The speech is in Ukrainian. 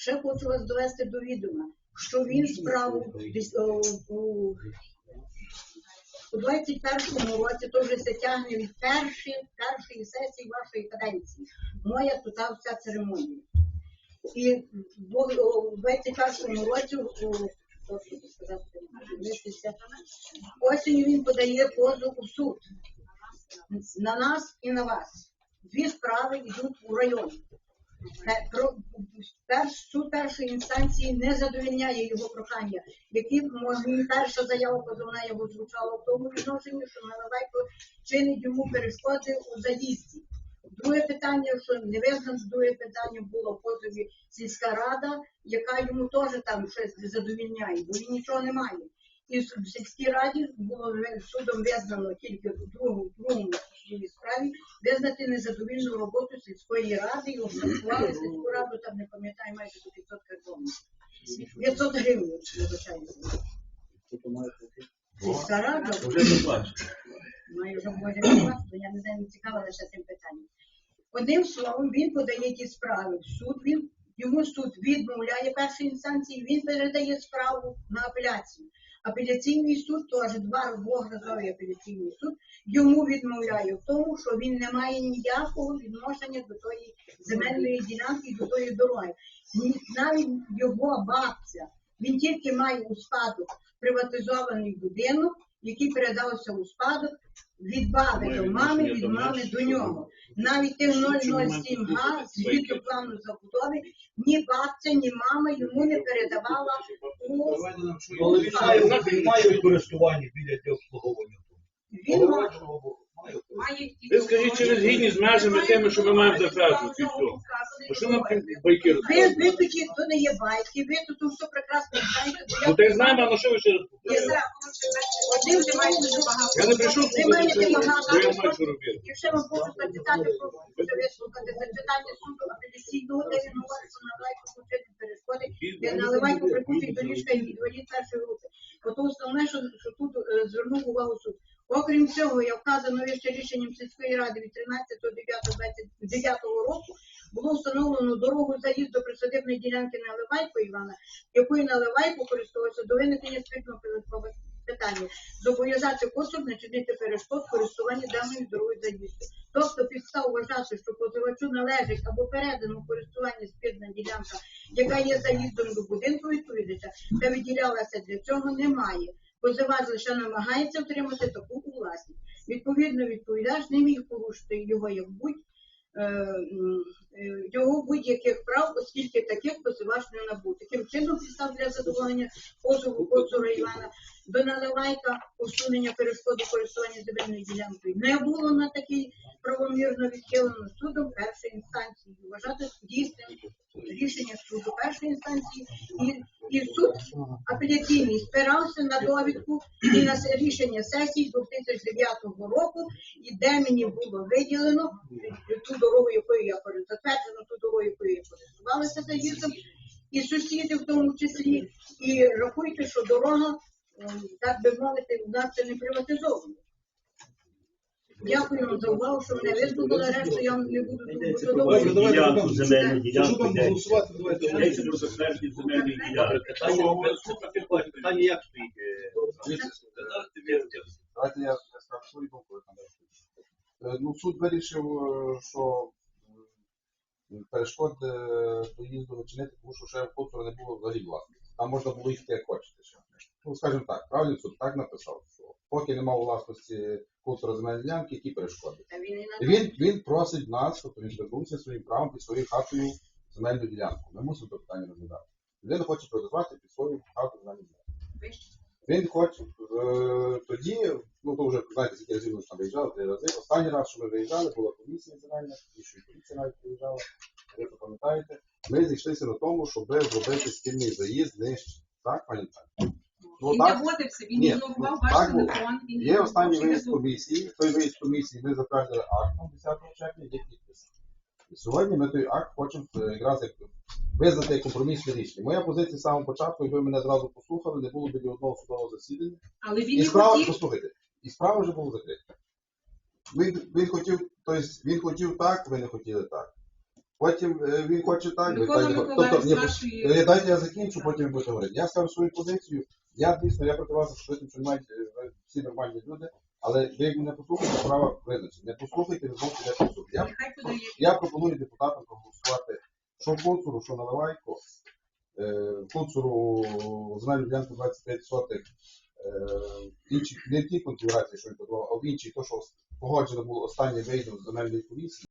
Ще хочу вас довести до відома, що він справу у, у 21-му році вже се тягне від першої, першої сесії вашої каденції. Моя тут вся церемонія. І в 21-му році, осінню він подає позов у суд на нас і на вас. Дві справи йдуть у район. Суд першої інстанції не задовільняє його прохання, які може, перша заява позовна його звучала в тому відношенні, що Наливайко чинить йому перешкоди у заїзді. Друге питання, що не визнано, друге питання було в позові сільська рада, яка йому теж там щось задовільняє, бо він нічого не має. І в сільській раді було судом визнано тільки в другому, судовій справі визнати незадовільну роботу сільської ради і оштрафували сільську раду, там не пам'ятаю, майже до 500 гривень. 500 гривень, вибачаюся. Сільська рада Вже заплачено. має вже може бачити, я не знаю, не цікава лише цим питанням. Одним словом, він подає ті справи в суд, він, йому суд відмовляє першої інстанції, він передає справу на апеляцію. Апеляційний суд, теж два двогразовий апеляційний суд, йому відмовляє в тому, що він не має ніякого відношення до тої земельної ділянки до тої дороги. Ні- Навіть його бабця, він тільки має у спадок приватизований будинок, який передався у спадок від баби до мами, від мами до нього. Навіть тих 007 га згідно плану забудови, ні бабця, ні мама йому не передавала у Але він має, він має в біля для обслуговування. він має. Ви скажіть, чи ви згідні з межами тими, що ми маємо затверджувати все. Що нам байки ви, розказують? ви тоді, то не є байки, ви тут все прекрасно знаєте, бо Ну я та й знаємо, а що ви ще Я повторюєте? Знаю, Один ви маєте багато. Я не прийшов тут, я знаю, що робити. Якщо вам можу зачитати, прошу вислухати зачитання суду апеляційного, де він говорить, що наливайку включити перешкоди, де наливайку прикрутить доріжка і відводить першої групи. Ото основне, що, що тут е, звернув увагу суд. Окрім цього, я вказано вище рішенням сільської ради від 13.09.29 року було встановлено дорогу заїзду присадибної ділянки Наливайко Івана, якою Наливайко користувався до виникнення спільного питання. Зобов'язати осіб не чинити перешкод користування даною дорогою заїзду. Тобто підстав вважати, що позивачу належить або передано користування спірна ділянка, яка є заїздом до будинку відповідача, та виділялася для цього, немає. Позивач лише намагається отримати таку власність. Відповідно, відповідач не міг порушити його як будь його будь-яких прав, оскільки таких позивач не набув. Таким чином, підстав для задоволення позову Коцура Івана до наливайка усунення перешкоди користування земельною ділянкою не було на такий правомірно відхилено судом першої інстанції. Вважати дійсним рішення суду першої інстанції і, апеляційний спирався на довідку і на рішення сесії 2009 року, і де мені було виділено ту дорогу, якою я користувалася, затверджено ту дорогу, якою я користувалася заїздом, і сусіди в тому числі. І рахуйте, що дорога, ем, так би мовити, у нас це не приватизована. Дякую вам за увагу, що мене вислухали, решту я вам не буду. Ділянку, там- земельну Що там голосувати? Давайте. Йдеться про затвердження земельної ділянки. Питання як стоїть? Давайте я скажу свою думку. Е, Ну, суд вирішив, е, що перешкод е, доїзду не чинити, тому що ще в не було взагалі власності. Там можна було їхати як хочете. Ну, скажімо так, правильний суд так написав, що поки немає власності Коцура земельної ділянки, які перешкоди. Він він, просить нас, тобто він звернувся своїм правом під своєю хатою земельну ділянку. Ми мусимо це питання розглядати. Він хоче продавати під свою хату земельну ділянку. Він хоче е, тоді, ну то вже знаєте, скільки разів ми там виїжджали, три рази. Останній раз, що ми виїжджали, була комісія земельна, і що і поліція навіть виїжджала. Ви пам'ятаєте? Ми зійшлися на тому, щоб зробити спільний заїзд нижче. Так, пані Таня? Ну Він так, доводився, він Ні, ігнорував ну, ваш так було. телефон. він Є останній взагалі виїзд не комісії. Той виїзд комісії ми затвердили актом 10 червня, є підпис. І сьогодні ми той акт хочемо е, якраз як визнати як компромісне рішення. Моя позиція з самого початку, якби мене зразу послухали, не було б ні одного судового засідання. Але він І не справа, хотів. послухайте, і справа вже була закрита. Він, він хотів, тобто він хотів так, ви не хотіли так. Потім е, він хоче так, ви Микола так, Миколаївич тобто, ні, з нашої- е, дайте я закінчу, потім ви будете говорити. Я ставлю свою позицію. Я дійсно, я проти вас, що ви тут приймаєте е, всі нормальні люди, але ви як мене послухаєте, справа визначена. Не послухайте, ви підете в суд. Я, Нехай подає. я пропоную депутатам проголосувати, що Куцуру, що Наливайко, е, Куцуру земельну ділянку 25 сотих, е, інші, не в тій конфігурації, що він подавав, а в іншій, то, що погоджено було останнє вийде з земельної комісії.